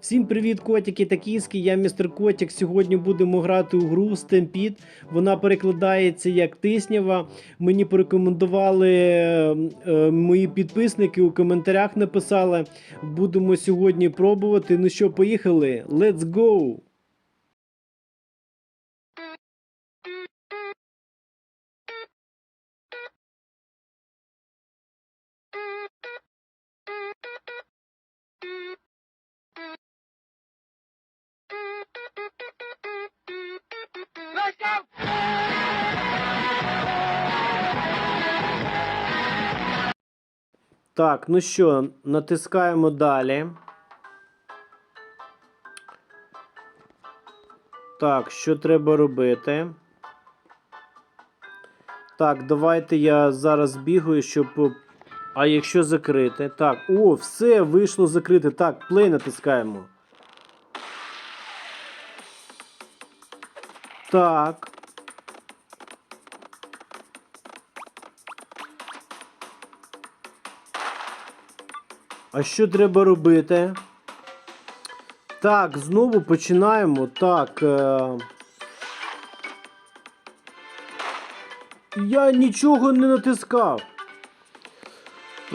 Всім привіт, котики та кіски. Я містер Котик. Сьогодні будемо грати у гру Stampede. Вона перекладається як тиснява. Мені порекомендували е, е, мої підписники у коментарях написали. Будемо сьогодні пробувати. Ну що, поїхали? Let's go! Так, ну що, натискаємо далі. Так, що треба робити? Так, давайте я зараз бігаю, щоб. А якщо закрити? Так, о, все, вийшло закрити. Так, плей натискаємо. Так. А що треба робити? Так, знову починаємо. Так. Е... Я нічого не натискав.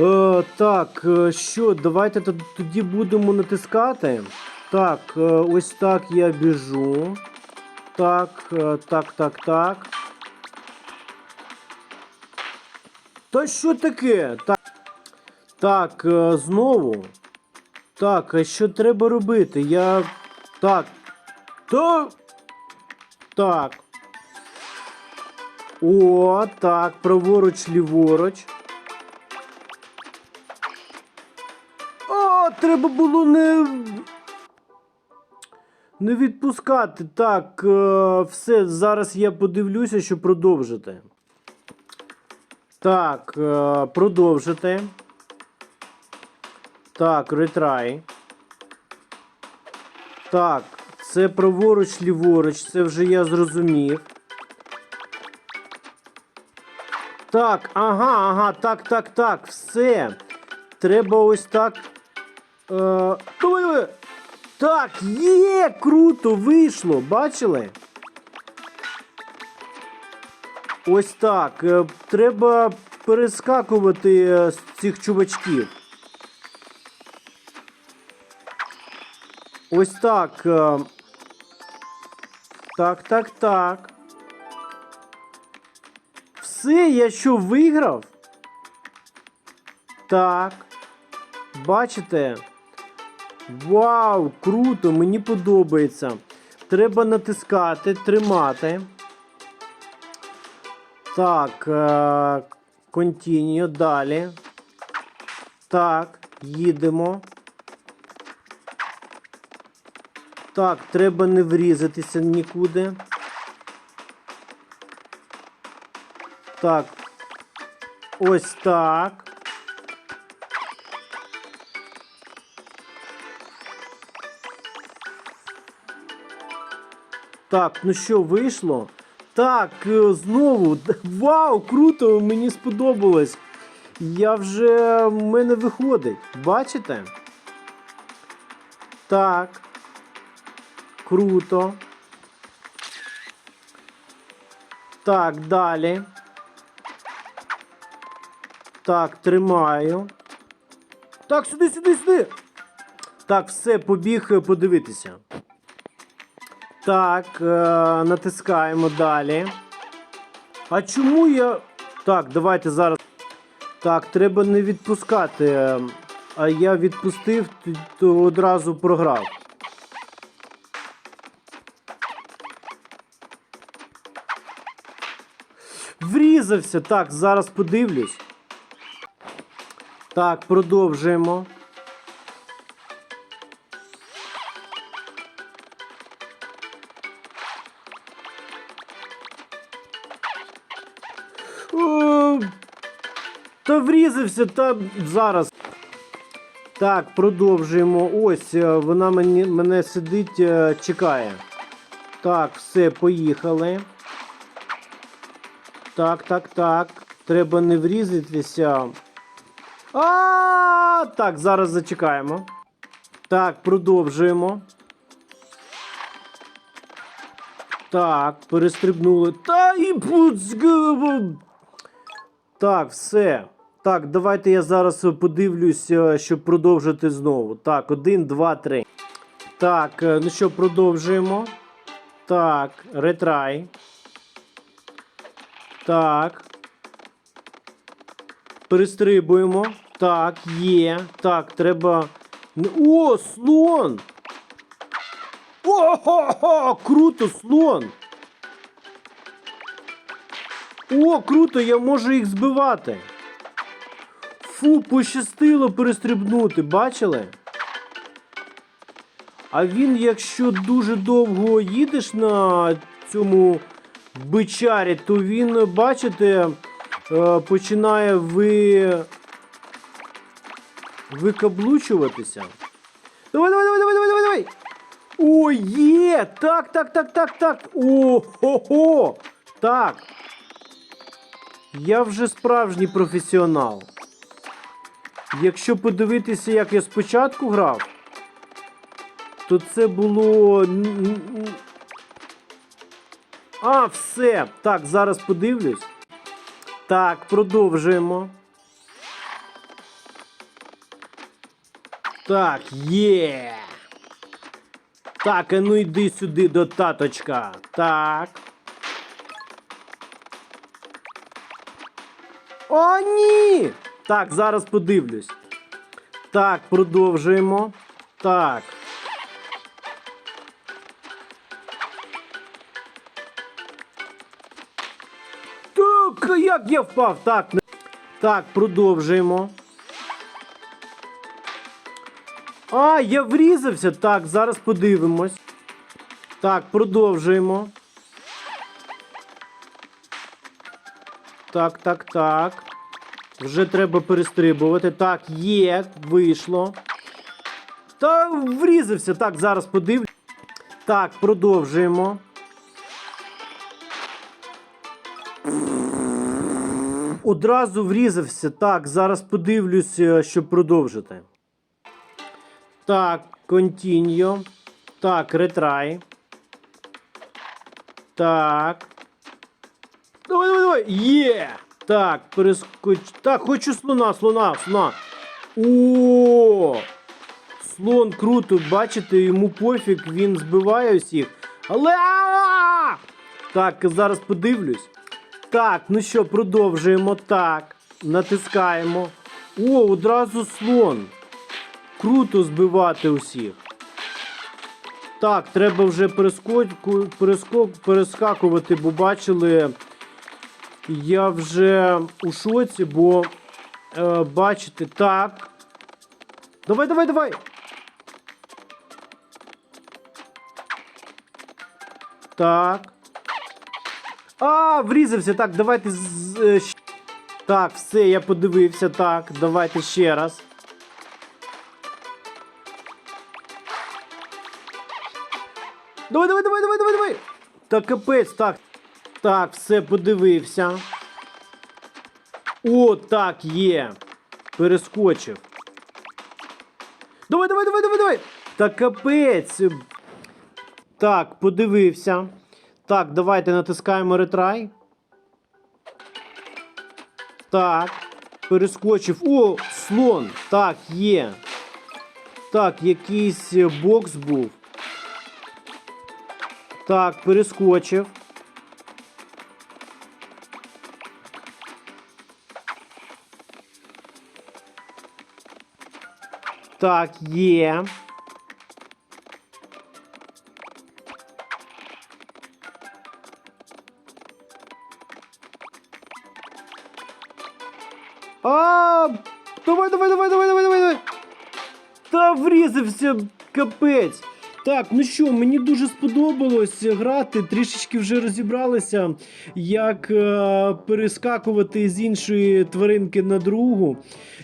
Е, так, е, що, давайте тоді будемо натискати. Так, е, ось так я біжу. Так, е, так, так, так. Та що таке? Так. Так, е, знову. Так, а що треба робити? Я. Так. То. Так. О, так, праворуч, ліворуч. О, треба було не. Не відпускати. Так, е, все, зараз я подивлюся, що продовжити. Так, е, продовжити. Так, ретрай. Так, це праворуч, ліворуч, це вже я зрозумів. Так, ага, ага, так, так, так, все. Треба ось так. Е, давай, так, є, круто, вийшло, бачили? Ось так. е, Треба перескакувати е, з цих чувачків. Ось так. е, Так, так, так. Все, я що виграв? Так. Бачите? Вау, круто, мені подобається. Треба натискати, тримати. Так. е, Continue, далі. Так, їдемо. Так, треба не врізатися нікуди. Так. Ось так. Так, ну що, вийшло? Так, е, знову. Вау, круто! Мені сподобалось. Я вже в мене виходить. Бачите? Так. Круто. Так, далі. Так, тримаю. Так, сюди, сюди, сюди. Так, все, побіг е, подивитися. Так, е, натискаємо далі. А чому я. Так, давайте зараз. Так, треба не відпускати. е, А я відпустив, то одразу програв. Врізався. Так, зараз подивлюсь. Так, продовжуємо. Та врізався, та зараз. Так, продовжуємо. Ось е, вона мені, мене сидить, е, чекає. Так, все, поїхали. Так, так, так. Треба не врізатися. А, так, зараз зачекаємо. Так, продовжуємо. Так, перестрибнули. Та і. Так, все. Так, давайте я зараз подивлюсь, е, щоб продовжити знову. Так, один, два, три. Так, е, ну що, продовжуємо. Так, ретрай. Так. Перестрибуємо. Так, є. Так, треба. О, слон! О-хо-хо! Круто, слон! О, круто, я можу їх збивати. Фу, пощастило перестрибнути, бачили? А він, якщо дуже довго їдеш на цьому бичарі, то він, бачите, е, починає ви... викаблучуватися. Давай, давай, давай, давай, давай, давай, давай! О, є! Так, так, так, так, так. О, хо-хо! Так. Я вже справжній професіонал. Якщо подивитися, як я спочатку грав, то це було. А, все. Так, зараз подивлюсь. Так, продовжуємо. Так, є. Так, а ну йди сюди до таточка. Так. О, ні! Так, зараз подивлюсь. Так, продовжуємо. Так. Я впав? Так, так, продовжуємо. А, я врізався. Так, зараз подивимось. Так, продовжуємо. Так, так, так. Вже треба перестрибувати. Так, є, вийшло. Та врізався. Так, зараз подивлюсь. Так, продовжуємо. Одразу врізався. Так, зараз подивлюсь, е, щоб продовжити. Так, continue. Так, ретрай. Так. Давай, давай, давай. Є! Так, перескоч. Так, хочу слона, слона, слона. О! Слон круто, бачите, йому пофіг, він збиває усіх. Але. Так, зараз подивлюсь. Так, ну що, продовжуємо. Так. Натискаємо. О, одразу слон. Круто збивати усіх. Так, треба вже перескоку, перескок, перескакувати, бо бачили. Я вже у шоці, бо е, бачите, так. Давай, давай, давай. Так. А, врізався. Так, давайте е, Так, все, я подивився. Так, давайте ще раз. Давай, давай, давай, давай, давай, давай. Та капець, так. Так, все подивився. О, так, є. Перескочив. Давай, давай, давай, давай, давай. Та капець. Так, подивився. Так, давайте натискаємо ретрай. Так. Перескочив. О, слон. Так, є. Так, якийсь е, бокс був. Так, перескочив. Так, є. А, давай, давай, давай, давай, давай, давай, давай. Та врізався, капець. Так, ну що, мені дуже сподобалось грати. Трішечки вже розібралися, як е, перескакувати з іншої тваринки на другу.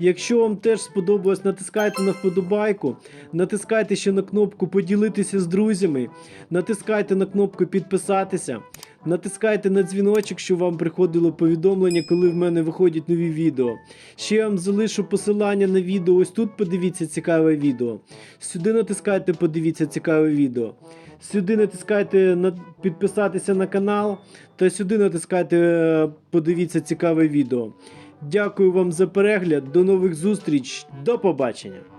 Якщо вам теж сподобалось, натискайте на вподобайку, натискайте ще на кнопку поділитися з друзями, натискайте на кнопку підписатися. Натискайте на дзвіночок, щоб вам приходило повідомлення, коли в мене виходять нові відео. Ще я вам залишу посилання на відео. Ось тут подивіться цікаве відео. Сюди натискайте, подивіться цікаве відео. Сюди натискайте на підписатися на канал, та сюди натискайте е, подивіться цікаве відео. Дякую вам за перегляд. До нових зустріч. До побачення.